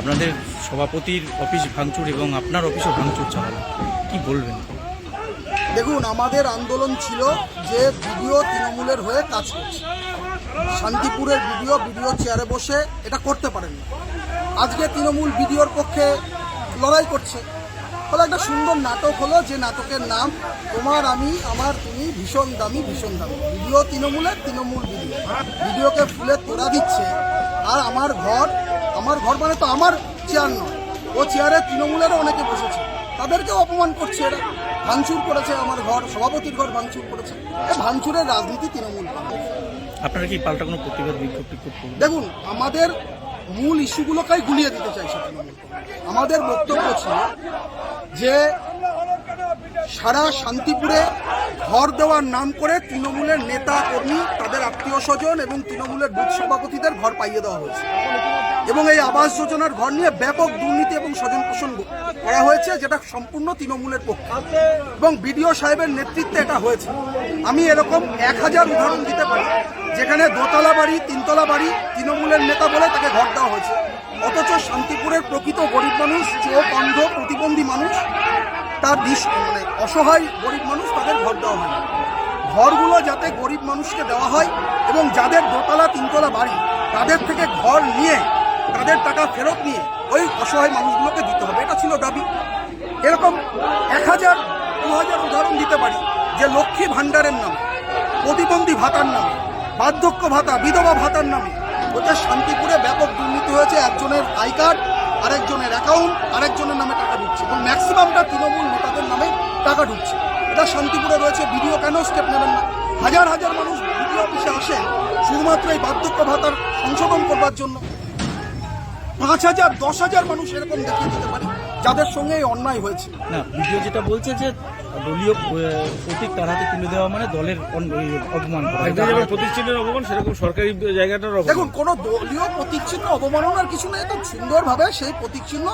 আপনাদের সভাপতির অফিস ভাঙচুর এবং আপনার অফিসও ভাঙচুর চালানো। কি বলবেন? দেখুন, আমাদের আন্দোলন ছিল যে ভিডিও তৃণমূলের হয়ে কাজ করছে। শান্তিপুরের ভিডিও ভিডিও চেয়ারে বসে এটা করতে পারেন। আজকে তৃণমূল ভিডিওর পক্ষে লড়াই করছে। ফলে একটা সুন্দর নাটক হলো যে নাটকের নাম, তোমার আমি, আমার তুমি, ভীষণ দামি ভীষণ দামি। ভিডিও তৃণমূলের তৃণমূল ভিডিও ভিডিওকে ফুলে তোড়া দিচ্ছে, আর আমার ঘর আমার ঘর মানে তো আমার চেয়ার নয়। ও চেয়ারে তৃণমূলেরও অনেকে বসেছে। তাদেরকেও অপমান করছে এরা। ভাঙচুর করেছে আমার ঘর সভাপতির ঘর ভাঙচুর করেছে। এই ভাঙচুরের রাজনীতি তৃণমূল। আপনারা কি পাল্টা কোনো প্রতিবাদ বিক্ষোভ দেখুন আমাদের মূল ইস্যুগুলোকেই গুলিয়ে দিতে চাইছে তৃণমূল। আমাদের বক্তব্য ছিল যে সারা শান্তিপুরে ঘর দেওয়ার নাম করে তৃণমূলের নেতা কর্মী তাদের আত্মীয় স্বজন এবং তৃণমূলের বুথ সভাপতিদের ঘর পাইয়ে দেওয়া হয়েছে। এবং এই আবাস যোজনার ঘর নিয়ে ব্যাপক দুর্নীতি এবং স্বজন পোষণ করা হয়েছে, যেটা সম্পূর্ণ তৃণমূলের পক্ষে। এবং বিডিও সাহেবের নেতৃত্বে এটা হয়েছে। আমি এরকম এক হাজার উদাহরণ দিতে পারি, যেখানে দোতলা বাড়ি, তিনতলা বাড়ি তৃণমূলের নেতা বলে তাকে ঘর দেওয়া হয়েছে। অথচ শান্তিপুরের প্রকৃত গরিব মানুষ, চোখ অন্ধ, প্রতিবন্ধী মানুষ, তার মানে অসহায় গরিব মানুষ তাদের ঘর দেওয়া হয় ঘরগুলো যাতে গরিব মানুষকে দেওয়া হয় এবং যাদের দোতলা, তিনতলা বাড়ি, তাদের থেকে ঘর নিয়ে ফেরত নিয়ে ওই অসহায় মানুষগুলোকে দিতে হবে। এটা ছিল দাবি। এরকম এক হাজার, দু হাজার উদাহরণ দিতে পারি যে লক্ষ্মী ভাণ্ডারের নামে, প্রতিবন্ধী ভাতার নামে, বার্ধক্য ভাতা, বিধবা ভাতার নামে ওদের শান্তিপুরে ব্যাপক দুর্নীতি হয়েছে, একজনের আই কার্ড, আরেকজনের অ্যাকাউন্ট, আরেকজনের নামে টাকা ঢুকছে এবং ম্যাক্সিমামটা তৃণমূল নেতাদের নামে টাকা ঢুকছে। এটা শান্তিপুরে রয়েছে, বিডিও কেন স্টেপ নেবেন না? হাজার হাজার মানুষ বিডিও অফিসে আসে শুধুমাত্র এই বার্ধক্য ভাতার সংশোধন করবার জন্য। পাঁচ হাজার দশ হাজার মানুষ এরকম দেখিয়ে দিতে পারে যাদের সঙ্গে এই অন্যায় হয়েছে। না ভিডিও যেটা বলছে যে দলীয় প্রতীক তার হাতে তুলে দেওয়া মানে দলের অপমান করা। একদিকে অপমান সেরকম সরকারি জায়গাটার অপমান। দেখুন কোনো দলীয় প্রতীক চিহ্ন অবমাননার কিছু নেই তো সুন্দরভাবে সেই প্রতীক চিহ্ন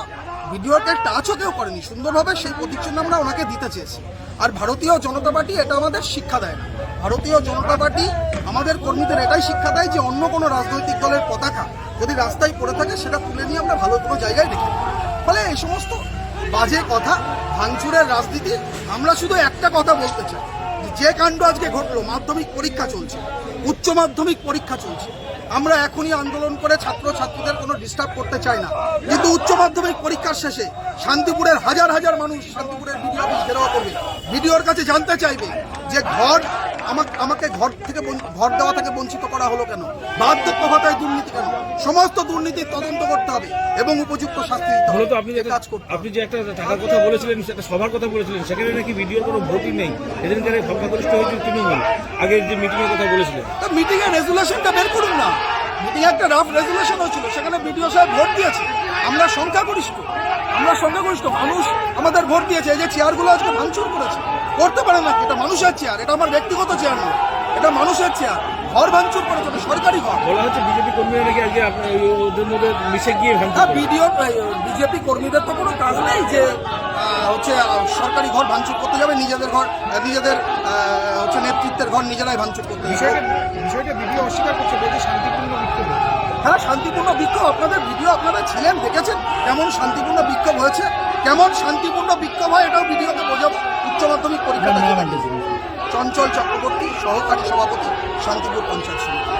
ভিডিওতে টাচও কেউ করেনি। সুন্দরভাবে সেই প্রতীক চিহ্ন আমরা ওনাকে দিতে চেয়েছি। আর ভারতীয় জনতা পার্টি এটা আমাদের শিক্ষা দেয় না। ভারতীয় জনতা পার্টি আমাদের কর্মীদের এটাই শিক্ষা দেয় যে অন্য কোনো রাজনৈতিক দলের পতাকা যদি রাস্তায় পড়ে থাকে, সেটা তুলে নিয়ে আমরা ভালো কোনো জায়গায় রেখে ফলে এই সমস্ত বাজে কথা, ভাঙচুরের রাজনীতি, আমরা শুধু একটা কথা বলতে চাই। যে কাণ্ড আজকে ঘটলো, মাধ্যমিক পরীক্ষা চলছে, উচ্চ মাধ্যমিক পরীক্ষা চলছে। আমরা এখনই আন্দোলন করে ছাত্র ছাত্রীদের কোনো ডিস্টার্ব করতে চাই না। কিন্তু উচ্চ মাধ্যমিক পরীক্ষার শেষে শান্তিপুরের হাজার হাজার মানুষ শান্তিপুরের বিডিও অফিস ঘেরাও করবে। বিডিওর কাছে জানতে চাইবে যে ঘর আমাকে আমাকে ঘর থেকে ঘর দেওয়া থেকে বঞ্চিত করা হলো কেন? বার্ধক্য ভাতায় দুর্নীতি কেন? সমস্ত দুর্নীতির তদন্ত করতে হবে এবং উপযুক্ত শাস্তি দিতে হবে। আপনি যে কাজ করতে আপনি যে একটা টাকার কথা বলেছিলেন সেটা সবার কথা বলেছিলেন সেখানে নাকি ভিডিওর কোনো ভোটই নেই। সেদিনকার সংখ্যাগরিষ্ঠ হয়েছিল তৃণমূল আগের যে মিটিংয়ের কথা বলেছিলেন। তা মিটিংয়ের এর রেজুলেশনটা বের করুন না। মিটিং একটা রাফ রেজুলেশন হয়েছিল সেখানে বিডিও সাহেব ভোট দিয়েছে। আমরা সংখ্যাগরিষ্ঠ আমরা সংখ্যাগরিষ্ঠ মানুষ আমাদের ভোট দিয়েছে। এই যে চেয়ারগুলো আজকে ভাঙচুর করেছে করতে পারে না এটা মানুষের চেয়ার এটা আমার ব্যক্তিগত চেয়ার নয় এটা মানুষের চেয়ার। ঘর ভাঙচুর করে এটা সরকারি ঘর। বলা হচ্ছে বিজেপি কর্মীরা নাকি আজকে ওদের মধ্যে মিশে গিয়ে হ্যাঁ বিডিও বিজেপি কর্মীদের তো কোনো কাজ নেই যে হচ্ছে সরকারি ঘর ভাঙচুর করতে যাবে নিজেদের ঘর নিজেদের হচ্ছে নেতৃত্বের ঘর নিজেরাই ভাঙচুর করতে যাবে। বিষয়টা ভিডিও অস্বীকার করছে বলছে শান্তিপূর্ণ শান্তিপূর্ণ বিক্ষোভ আপনাদের ভিডিও আপনারা ছিলেন দেখেছেন কেমন শান্তিপূর্ণ বিক্ষোভ হয়েছে কেমন শান্তিপূর্ণ বিক্ষোভ হয় এটাও ভিডিওতে বোঝাবো উচ্চ মাধ্যমিক পরীক্ষা চঞ্চল চক্রবর্তী সহকারী সভাপতি শান্তিপুর পঞ্চায়েত সমিতি।